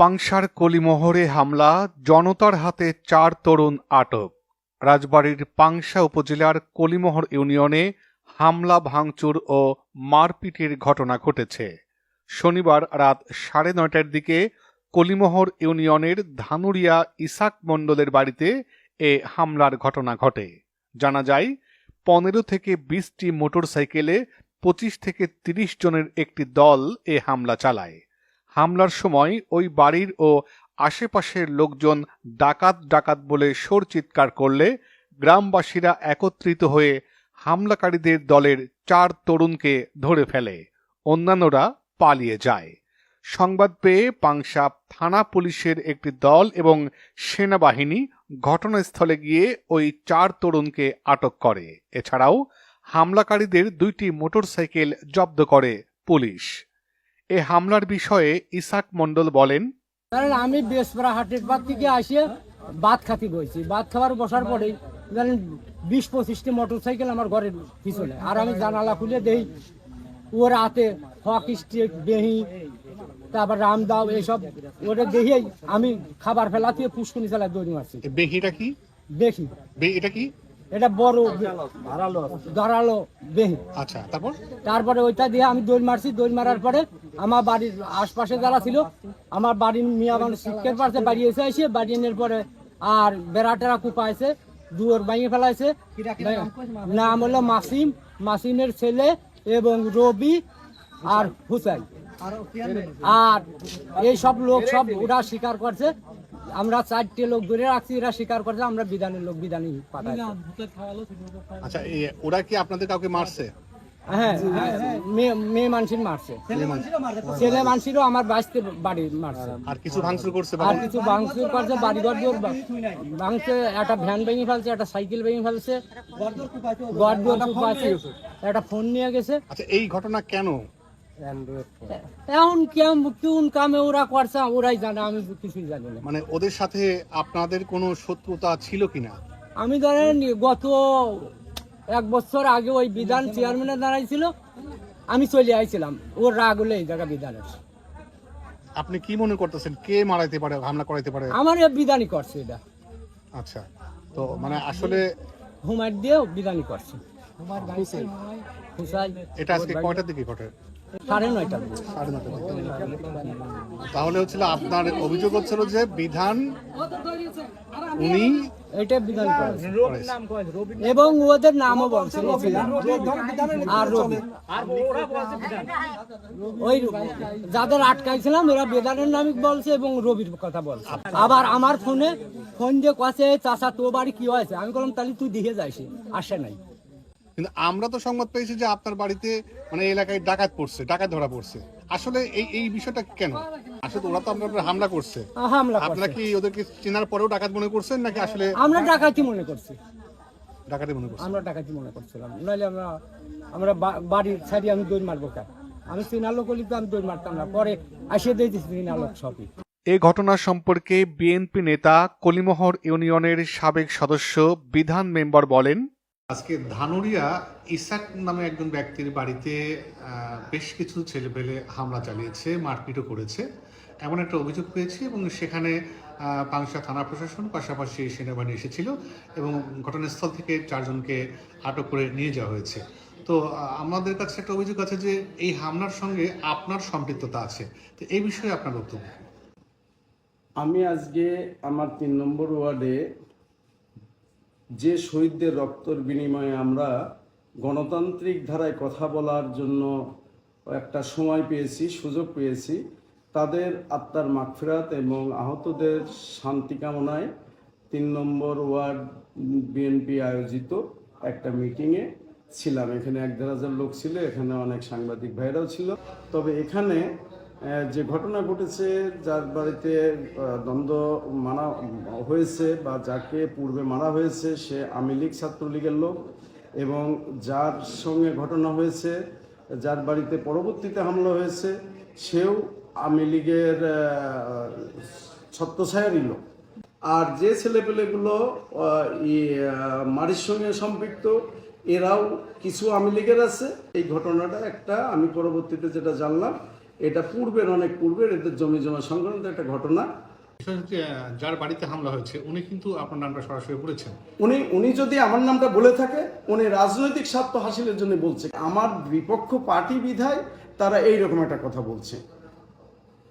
পাংশার কলিমোহরে হামলা, জনতার হাতে চার তরুণ আটক। রাজবাড়ির পাংশা উপজেলার কলিমোহর ইউনিয়নে হামলা, ভাঙচুর ও মারপিটের ঘটনা ঘটেছে। শনিবার রাত সাড়ে নয়টার দিকে কলিমোহর ইউনিয়নের ধানুরিয়া ইসাক মণ্ডলের বাড়িতে এ হামলার ঘটনা ঘটে। জানা যায়, পনেরো থেকে বিশটি মোটরসাইকেলে পঁচিশ থেকে তিরিশ জনের একটি দল এ হামলা চালায়। হামলার সময় ওই বাড়ির ও আশেপাশের লোকজন ডাকাত ডাকাত বলে সোর চিৎকার করলে গ্রামবাসীরা একত্রিত হয়ে হামলাকারীদের দলের চার তরুণকে ধরে ফেলে। অন্যান্যরা পালিয়ে যায়। সংবাদ পেয়ে পাংশা থানা পুলিশের একটি দল এবং সেনাবাহিনী ঘটনাস্থলে গিয়ে ওই চার তরুণকে আটক করে। এছাড়াও হামলাকারীদের দুইটি মোটরসাইকেল জব্দ করে পুলিশ। এ হামলার বিষয়ে ইসাক মণ্ডল বলেন আমি বেসপাড়া হাটের বাদ থেকে আসে ভাত খাতি বইছি। ভাত খাবার বসার পরেই ধরেন বিশ পঁচিশটি মোটর সাইকেল আমার ঘরের পিছনে। আর আমি জানালা খুলে দেই ওর হাতে হক স্টিক বেহি তারপর রামদাও এইসব ওটা দেখেই আমি খাবার ফেলাতে পুষ্কুনি চালায় দৌড়ি মারছি। বেহিটা কি? দেখি এটা কি? এটা বড় ধারালো বেহি আচ্ছা তারপর? তারপরে ওইটা দিয়ে আমি দৌড় মারছি দৌড় মারার পরে আমার বাড়ির আশপাশে যারা ছিল আমার বাড়ির মিয়া মানুষ শিক্ষের পাশে বাড়ি এসে আসে বাড়ি এনে পরে আর বেড়া টেরা কুপা কুপাইছে দুয়ার ভাঙে ফেলাইছে। নাম হলো মাসিম মাসিমের ছেলে এবং রবি আর হুসাইন। আর এই সব লোক সব ওরা স্বীকার করছে আমরা চারটে লোক ধরে রাখছি এরা স্বীকার করছে আমরা বিধানের লোক বিধানই পাঠাই আচ্ছা ওরা কি আপনাদের কাউকে মারছে? হ্যাঁ মেয়ে মানুষের মারছে। ছেলে মানুষেরও আমার বাঁচতে বাড়ি মারছে। আর কিছু ভাঙচুর করছে আর কিছু ভাঙচুর করছে বাড়ি ঘর ভাঙছে একটা ভ্যান ভেঙে ফেলছে একটা সাইকেল ভেঙে ফেলছে। ঘর একটা ফোন নিয়ে গেছে। আচ্ছা এই ঘটনা কেন? এখন কেমন কোন কামে ওরা করছে ওরাই জানে আমি কিছুই জানি না। মানে ওদের সাথে আপনাদের কোনো শত্রুতা ছিল কিনা? আমি ধরেন গত এক বছর আগে ওই বিধান চেয়ারম্যানে দাঁড়াইছিল আমি চলে আইছিলাম। ওর রাগ হলে এই জায়গা বিধানের। আপনি কি মনে করতেছেন? কে মারাইতে পারে হামলা করাইতে পারে? আমার বিধানই করছে এটা। আচ্ছা তো মানে আসলে হুমায়ুন দিয়েও বিধানই করছে। হুসাই এটা আজকে কয়টার দিকে ঘটে? সাড়ে নয়টা সাড়ে নটার তাহলে হচ্ছিল আপনার অভিযোগ হচ্ছিল যে বিধান উনি এটা বিধান। এবং ওদের নামও বলছে আর রবি ওই যাদের আটকাইছিলাম ওরা বেদানের নামিক বলছে এবং রবির কথা বলছে। আবার আমার ফোনে ফোন দিয়ে কাছে চাচা তো বাড়ি কি হয়েছে? আমি বললাম তাহলে তুই দেখে যাইস আসে নাই। কিন্তু আমরা তো সংবাদ পেয়েছি যে আপনার বাড়িতে মানে এলাকায় ডাকাত পড়ছে ডাকাত ধরা পড়ছে। আসলে এই এই বিষয়টা কেন? আসলে ওরা তো আপনার হামলা করছে। হামলা আপনারা কি ওদেরকে চেনার পরেও ডাকাত মনে করছেন নাকি আসলে আমরা ডাকাতি মনে করছি। ডাকাতি মনে করছেন? আমরা ডাকাতি মনে করছিলাম। নাহলে আমরা আমরা বাড়ির ছাড়ি আমি দৌড় মারবো কেন? আমি তো আমি দৌড় মারতাম না। পরে আসিয়ে দিয়েছি সিনালো সবই। এ ঘটনা সম্পর্কে বিএনপি নেতা কলিমোহর ইউনিয়নের সাবেক সদস্য বিধান মেম্বার বলেন আজকে ধানুরিয়া ইসাক নামে একজন ব্যক্তির বাড়িতে বেশ কিছু ছেলেপেলে হামলা চালিয়েছে, মারপিটও করেছে। এমন একটা অভিযোগ পেয়েছি এবং সেখানে পাংশা থানা প্রশাসন পাশাপাশি সেনাবাহিনী এসেছিল এবং ঘটনাস্থল থেকে চারজনকে আটক করে নিয়ে যাওয়া হয়েছে। তো আমাদের কাছে একটা অভিযোগ আছে যে এই হামলার সঙ্গে আপনার সম্পৃক্ততা আছে। তো এই বিষয়ে আপনার বক্তব্য আমি আজকে আমার তিন নম্বর ওয়ার্ডে যে শহীদদের রক্তর বিনিময়ে আমরা গণতান্ত্রিক ধারায় কথা বলার জন্য একটা সময় পেয়েছি, সুযোগ পেয়েছি, তাদের আত্মার মাগফিরাত এবং আহতদের শান্তি কামনায় তিন নম্বর ওয়ার্ড বিএনপি আয়োজিত একটা মিটিংয়ে ছিলাম। এখানে এক দেড় হাজার লোক ছিল, এখানে অনেক সাংবাদিক ভাইরাও ছিল। তবে এখানে যে ঘটনা ঘটেছে, যার বাড়িতে দ্বন্দ্ব মানা হয়েছে বা যাকে পূর্বে মারা হয়েছে, সে আওয়ামী লীগ ছাত্রলীগের লোক এবং যার সঙ্গে ঘটনা হয়েছে, যার বাড়িতে পরবর্তীতে হামলা হয়েছে, সেও আওয়ামী লীগের ছত্রছায়ারই লোক। আর যে ছেলেপেলেগুলো মারির সঙ্গে সম্পৃক্ত, এরাও কিছু আওয়ামী লীগের আছে। এই ঘটনাটা একটা আমি পরবর্তীতে যেটা জানলাম এটা পূর্বের অনেক পূর্বের এদের জমি জমা সংক্রান্ত একটা ঘটনা। যার বাড়িতে হামলা হয়েছে উনি কিন্তু আপনার নামটা সরাসরি বলেছেন। উনি উনি যদি আমার নামটা বলে থাকে উনি রাজনৈতিক স্বার্থ হাসিলের জন্য বলছে। আমার বিপক্ষ পার্টি বিধায় তারা এই রকম একটা কথা বলছে।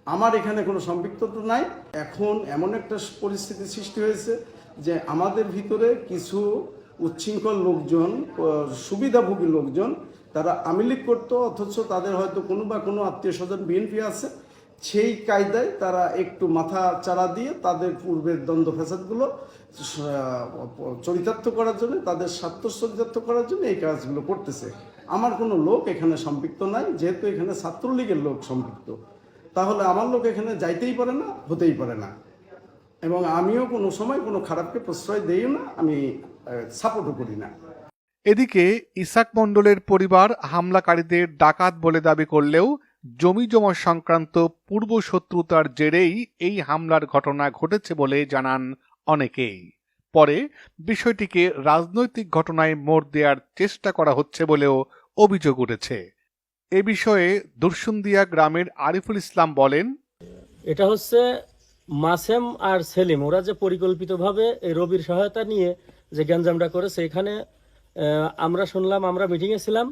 আমার এখানে কোনো সম্পৃক্ততা নাই। এখন এমন একটা পরিস্থিতি সৃষ্টি হয়েছে যে আমাদের ভিতরে কিছু উচ্ছৃঙ্খল লোকজন সুবিধাভোগী লোকজন তারা আমিলিক করতো, অথচ তাদের হয়তো কোনো বা কোনো আত্মীয় স্বজন বিএনপি আছে। সেই কায়দায় তারা একটু মাথা চাড়া দিয়ে তাদের পূর্বের দ্বন্দ্ব ফ্যাসাদগুলো চরিতার্থ করার জন্য, তাদের স্বার্থ চরিতার্থ করার জন্য এই কাজগুলো করতেছে। আমার কোনো লোক এখানে সম্পৃক্ত নাই, যেহেতু এখানে ছাত্রলীগের লোক সম্পৃক্ত। তাহলে আমার লোক এখানে যাইতেই পারে না, হতেই পারে না। এবং আমিও কোনো সময় কোনো খারাপকে প্রশ্রয় দেইও না, আমি সাপোর্টও করি না। এদিকে ইসাক মণ্ডলের পরিবার হামলাকারীদের ডাকাত বলে দাবি করলেও জমি জমা সংক্রান্ত পূর্ব শত্রুতার জেরেই এই হামলার ঘটনা ঘটেছে বলে জানান অনেকেই। পরে বিষয়টিকে রাজনৈতিক ঘটনায় মোড় দেওয়ার চেষ্টা করা হচ্ছে বলেও অভিযোগ উঠেছে। এ বিষয়ে দুরসুন্দিয়া গ্রামের আরিফুল ইসলাম বলেন, এটা হচ্ছে মাসেম আর সেলিম। ওরা যে পরিকল্পিতভাবে এই রবির সহায়তা নিয়ে যে গ্যাঞ্জামটা করেছে, এখানে আমরা শুনলাম, আমরা মিটিংয়ে ছিলাম,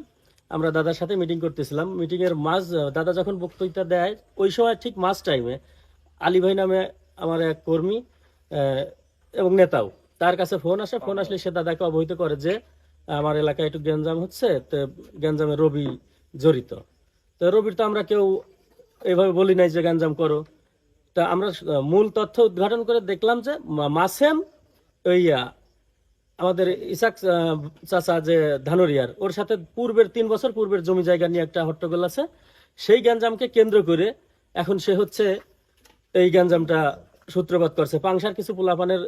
আমরা দাদার সাথে মিটিং করতেছিলাম। মিটিংয়ের মাঝ দাদা যখন বক্তৃতা দেয়, ওই সময় ঠিক মাঝ টাইমে আলী ভাই নামে আমার এক কর্মী এবং নেতাও, তার কাছে ফোন আসে। ফোন আসলে সে দাদাকে অবহিত করে যে, আমার এলাকায় একটু গ্যাঞ্জাম হচ্ছে, তো গ্যাঞ্জামে রবি জড়িত। তো রবির তো আমরা কেউ এভাবে বলি নাই যে, গ্যাঞ্জাম করো। তা আমরা মূল তথ্য উদ্ঘাটন করে দেখলাম যে মাসেম ওই আমাদের ইসাক চাচা যে ধানরিয়ার, ওর সাথে পূর্বের তিন বছর পূর্বের জমি জায়গা নিয়ে একটা হট্টগোল আছে। সেই গ্যাঞ্জামকে কেন্দ্র করে এখন সে হচ্ছে এই গ্যাঞ্জামটা সূত্রপাত করছে। পাংশার কিছু পোলাপানের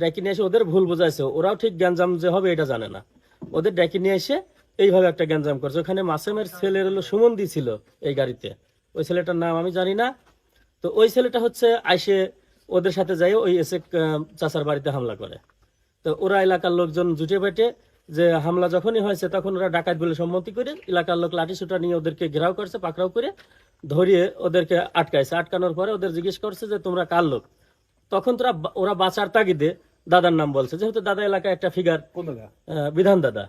ডেকে নিয়ে এসে ওদের ভুল বোঝাইছে। ওরাও ঠিক গ্যাঞ্জাম যে হবে এটা জানে না। ওদের ডেকে নিয়ে এসে এইভাবে একটা গ্যাঞ্জাম করছে। ওখানে মাসেমের ছেলের হলো সুমন্দি ছিল এই গাড়িতে। ওই ছেলেটার নাম আমি জানি না। তো ওই ছেলেটা হচ্ছে আইসে ওদের সাথে যাই ওই এসে চাচার বাড়িতে হামলা করে। তো ওরা এলাকার লোকজন জুটে বেটে যে হামলা যখনই হয়েছে তখন ওরা ডাকাত বলে সম্মতি করে এলাকার লোক লাঠি সুটা নিয়ে ওদেরকে ঘেরাও করছে পাকড়াও করে ধরিয়ে ওদেরকে আটকাইছে। আটকানোর পরে ওদের জিজ্ঞেস করছে যে তোমরা কার লোক? তখন তোরা ওরা বাঁচার তাগিদে দাদার নাম বলছে। যেহেতু দাদা এলাকায় একটা ফিগার বিধান দাদা।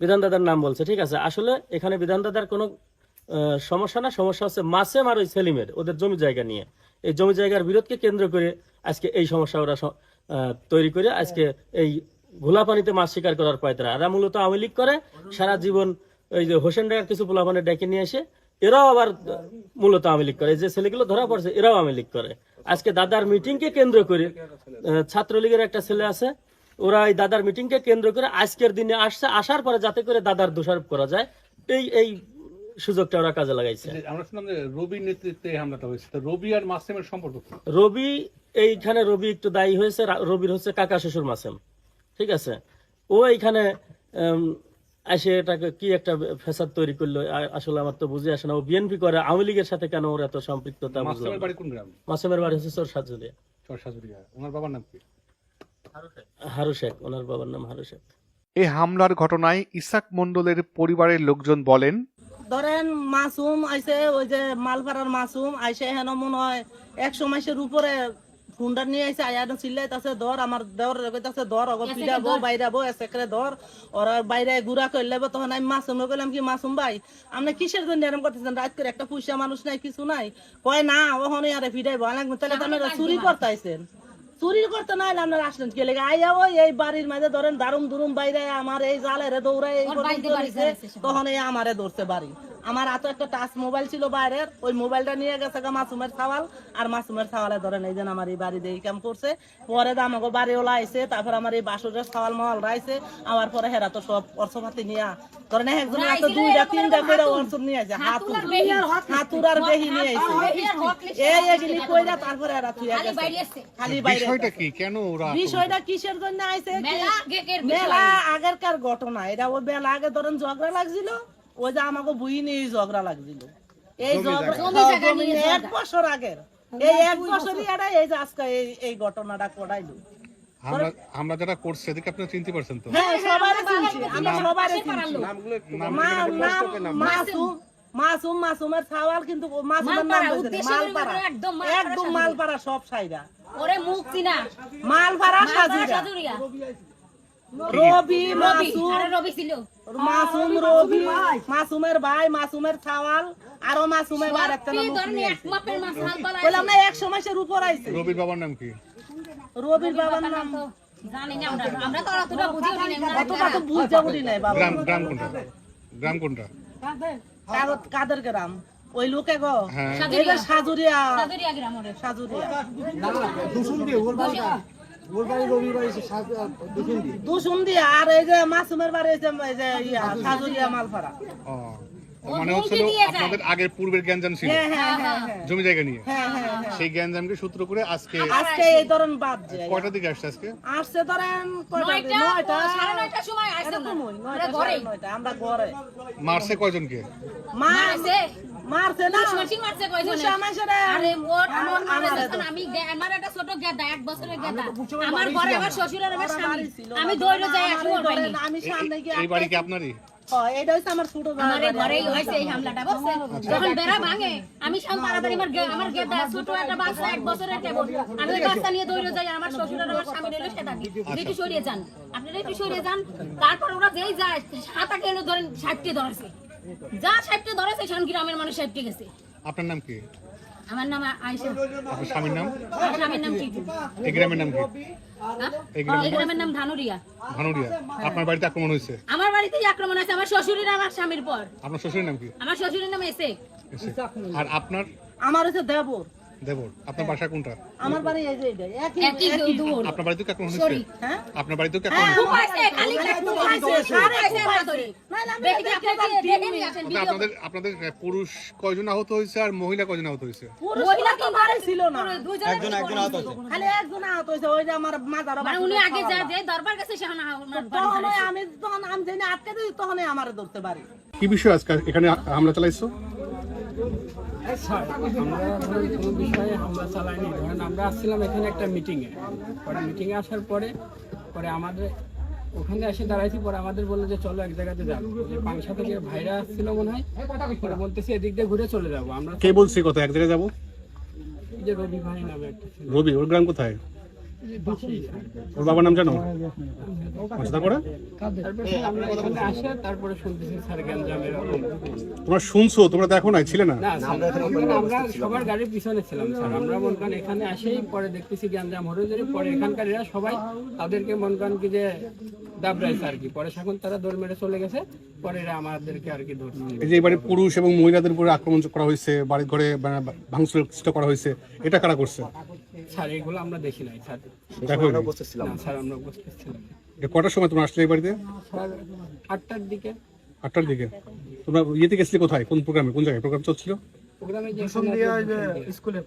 বিধান দাদার নাম বলছে ঠিক আছে? আসলে এখানে বিধান দাদার কোনো সমস্যা না। সমস্যা হচ্ছে মাসেম আর ওই সেলিমের ওদের জমি জায়গা নিয়ে। এই জমি জায়গার বিরোধকে কেন্দ্র করে আজকে এই সমস্যা ওরা তৈরি করে আজকে এই ঘোলা পানিতে মাছ শিকার করার পায়তারা। এরা মূলত আওয়ামী লীগ করে, সারা জীবন ওই যে হোসেন ডাকার কিছু পোলাপানে ডেকে নিয়ে এসে, এরাও আবার মূলত আওয়ামী লীগ করে। যে ছেলেগুলো ধরা পড়ছে, এরাও আওয়ামী লীগ করে। আজকে দাদার মিটিংকে কেন্দ্র করে ছাত্রলীগের একটা ছেলে আছে, ওরা এই দাদার মিটিংকে কেন্দ্র করে আজকের দিনে আসছে, আসার পরে যাতে করে দাদার দোষারোপ করা যায়। এই এই সুযোগটা ওরা কাজে লাগাইছে। আমরা শুনলাম যে রবির নেতৃত্বে হামলাটা হয়েছে। তো রবি আর মাসেমের সম্পর্ক রবি এইখানে রবি একটু দায়ী হয়েছে রবির হচ্ছে কাকা শ্বশুর মাসেম। ঠিক আছে? ও এইখানে এসে এটাকে কি একটা ফ্যাসাদ তৈরি করল আসলে আমার তো বুঝে আসে না। ও বিএনপি করে আওয়ামী লীগের সাথে কেন ওর এত সম্পৃক্ততা মাসেমের বাড়ি কোন গ্রাম? মাসেমের বাড়ি হচ্ছে চোর সাজুলিয়া ওনার বাবার নাম কি? হারু শেখ। ওনার বাবার নাম হারু শেখ। এ হামলার ঘটনায় ইসাক মণ্ডলের পরিবারের লোকজন বলেন ধরেন মাসুম আইসে ওই যে মালপাড়ার মাসুম আইসে হেন মনে হয় একশো মাসের উপরে নিয়ে আইসে আয়ানো চিল্লাইতাছে ধর আমার কইতাছে ধর বাইরাবো এসেকরে ধর ওরা বাইরে তখন আমি মাসুম কইলাম কি মাসুম ভাই আপনি কিসের জন্য এরকম করতেছেন? রাত করে একটা পয়সা মানুষ নাই কিছু নাই। কয় না ওখানে আরে ফিরাইবো লাগবে তাহলে তো চুরি করতে চুরি করতে না হলে আপনারা আসলেন কে লেগে? আইয়া ওই এই বাড়ির মাঝে ধরেন দারুম দুরুম বাইরে আমার এই জালের দৌড়ায় তখন এই আমারে ধরছে বাড়ি। আমার হাতে একটা টাচ মোবাইল ছিল বাইরের ওই মোবাইলটা নিয়ে গেছে গা মাসুমের সাওয়াল আর মাসুমের সাওয়ালে ধরেন এই যেন আমার এই বাড়ি দিয়ে কাম করছে। পরে তো আমাকে বাড়ি ওলা আইছে তারপর আমার এই বাসুরের সাওয়াল মহল রাইছে আমার পরে হেরা তো সব অর্থপাতি নিয়া ধরেন একজন হাতে দুইটা তিনটা করে অর্থ নিয়ে আসে হাতুর হাতুর আর বেহি নিয়ে আইছে। এই এগুলি কইরা তারপরে এরা থুইয়া গেছে। খালি বাইরে বিষয়টা কি? কেন ওরা বিষয়টা কিসের জন্য আইছে কি- মেলা আগেকার মেলা আগেরকার ঘটনা। এটা ওই বেলা আগে ধরেন ঝগড়া লাগছিল। ওই যে আমাকে বুই নিয়ে ঝগড়া লাগছিল। এই ঝগড়া হ্যাঁ, এক বছর আগের। এই এক বছরই এটা এই যে আজকে এই এই ঘটনাটা করাইলো হামলা হামলা যারা করছে এদেরকে আপনারা চিনতে পারছেন তো? হ্যাঁ সবারই চিনছি। আমরা সবারই চিনছি। মা- নাম মাসুম মাসুম। মাসুমের ছাওয়াল কিন্তু মাসুমের নাম মালপাড়া, বলছে একদম মালপাড়া সব সাইডা ওরে মুখ চিনা। মালপাড়া মালপাড়া সাজুরিয়া। রবি রবি মাসুম। রবি ছিল। মাসুম রবি মাসুমের ভাই মাসুমের ছাওয়াল আরও মাসুমের ভাই একটা এক বললাম না একশো মাসের উপর আইছে। রবির বাবার নাম কি? রবির বাবার নাম তো জানি না আমরা আমরা তো অতটা বুঝিও নি না অতটা তো বুঝতে বুঝি নাই বাবা। গ্রাম কোনটা? কাদের? গ্রাম? ওই লোকে গো। হ্যাঁ। সাজুরিয়া। সাজুরিয়া। গ্রাম সাজুরিয়া। দিয়া আর এই যে মাসুমের বাড়ি এই যে সাজুরিয়া মালপাড়া। মানে হচ্ছিল আপনাদের আগের পূর্বের গ্যাঞ্জাম ছিল। হ্যাঁ হ্যাঁ হ্যাঁ জমি জায়গা নিয়ে। হ্যাঁ হ্যাঁ হ্যাঁ। সেই গ্যাঞ্জামকে সূত্র করে আজকে আজকে এই ধরন বাদ যায় কয়টার দিকে আসছে আজকে? আসছে ধরেন কয়টা নয়টা নয়টা সাড়ে নয়টার সময় আসছে। আমরা ঘরে। আমরা ঘরে। মারছে কয়জনকে? মারছে? মারছে না? মারছে মারছে কয়জনে? আরে ওর আমার আমি আমার একটা ছোট গেদা এক বছরের গেদা আমার ঘরে আমার শ্বশুর আর আমার স্বামী। আমি দৌড়ে যাই ধরেন আমি সামনে গিয়ে এই বাড়ি কি আপনারই? এটা হচ্ছে আমার ছোট আমার ঘরেই হয়েছে এই হামলাটা বুঝছেন? যখন বেড়া ভাঙে আমি সাম তাড়াতাড়ি আমার আমার গেদা ছোট একটা বাচ্চা এক বছরের কেবল আমি ওই বাচ্চা নিয়ে দৌড়ে যাই আমার শ্বশুর আর আমার স্বামী রইল সে থাকি একটু সরিয়ে যান। আপনারা একটু সরিয়ে যান। তারপর ওরা যেই যায় কেন ধরেন ষাটটি ধরেছে। যা ষাটটি ধরেছে সেখান গ্রামের মানুষ ষাটটি গেছে। আপনার নাম কি? আমার নাম আপনার স্বামীর নাম? আমার স্বামীর নাম টিটু এই গ্রামের নাম কি? হ্যাঁ? এই গ্রামের এই গ্রামের নাম ধানুরিয়া। ভানুরিয়া আপনার বাড়িতে আক্রমণ হয়েছে? আমার বাড়িতেই আক্রমণ আছে আমার শ্বশুরের আমার স্বামীর পর। আপনার শ্বশুরের নাম কি? আমার শ্বশুরের নাম এসে। এসে। আর আপনার? আমার হচ্ছে দেবর। দেবর আপনার বাসা কোনটা? আমার বাড়ি এই যে এটা একই একই দূর আপনার বাড়িতে কি আক্রমণ সরি হ্যাঁ। আপনার বাড়িতেও কি আক্রমণ হয়েছে? খুপাইছে খালি খুপাইছে খুপাইছে আমরা ধরি দেখি দেখি দেখে নিয়ে আসেন আচ্ছা, আপনাদের আপনাদের পুরুষ কয়জন আহত হয়েছে আর মহিলা কয়জন আহত হয়েছে? মহিলা তো বাড়ি ছিল না। দুইজন একজন একজন আহত খালি একজন আহত হয়েছে ওই যে আমার মাজার মানে উনি আগে যা যে দরবার কাছে সে না তখন আমি তখন আমি জানি আটকে দিই তখনই আমার ধরতে পারি। কি বিষয় আজকে? এখানে হামলা চালাইছো? স্যার আমরা ধরেন কোনো বিষয়ে হামলা চালাইনি। ধরেন আমরা আসছিলাম এখানে একটা মিটিংয়ে পরে মিটিংয়ে আসার পরে পরে আমাদের ওখানে এসে দাঁড়াইছি পরে আমাদের বলল যে চলো এক জায়গাতে যাব যে পাংশা থেকে ভাইরা আসছিল মনে হয় পরে বলতেছি এদিক দিয়ে ঘুরে চলে যাব। আমরা কে বলছি কোথায় এক জায়গায় যাব? যে রবি ভাই নামে একটা ছিল। রবি ওর গ্রাম কোথায়? ওর বাবার নাম জানো? তোমরা শুনছো, তোমরা দেখো না ছিলে না? আমরা- সবার গাড়ির পিছনে ছিলাম স্যার আমরা মন করেন এখানে আসেই পরে দেখতেছি গ্যাঞ্জাম পরে এখানকার এরা সবাই তাদেরকে মন করেন কি যে দাবড়াইছে আর কি পরে এখন তারা দৌড় মেরে চলে গেছে পরে এরা আমাদেরকে আর কি ধরছে এই যে এবারে পুরুষ এবং মহিলাদের উপরে আক্রমণ করা হয়েছে বাড়ির ঘরে ভাঙচুর করা হয়েছে, এটা কারা করছে? স্যার এগুলো আমরা দেখি নাই স্যার। না স্যার আমরা উপস্থিত ছিলাম এটা কটার সময় তোমরা আসলে এই বাড়িতে? স্যার আটটার দিকে। আটটার দিকে। তোমরা ইয়েতে গেছিলে কোথায়? কোন প্রোগ্রামে? কোন জায়গায়? প্রোগ্রাম চলছিল? প্রোগ্রামে যে স্কুলে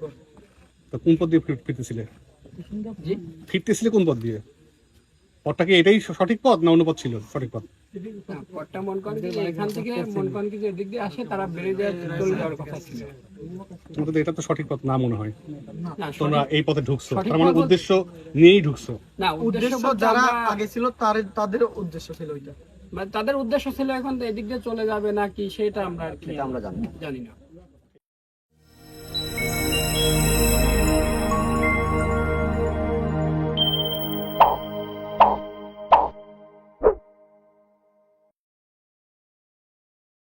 তা কোন পথ দিয়ে ফির- ফিরতেছিলে? জি। ফিরতেছিলে কোন পথ দিয়ে? পথটা কি এটাই সঠিক পথ না অন্য পথ ছিল? সঠিক পথ না, পরটা কি এখান থেকে মন কি যে এদিক দিয়ে আসে তারা বেরিয়ে যায় চলে যাওয়ার কথা ছিল। তোমাদের এটা তো সঠিক পথ না মনে হয়। তোমরা এই পথে ঢুকছো। তার মানে উদ্দেশ্য নিয়েই ঢুকছো। না উদ্দেশ্য উদ্দেশ্য যারা আগে ছিল তার তাদের উদ্দেশ্য ছিল ওইটা। মানে তাদের উদ্দেশ্য ছিল এখন এদিক দিয়ে চলে যাবে নাকি সেটা আমরা আর কি জানি না।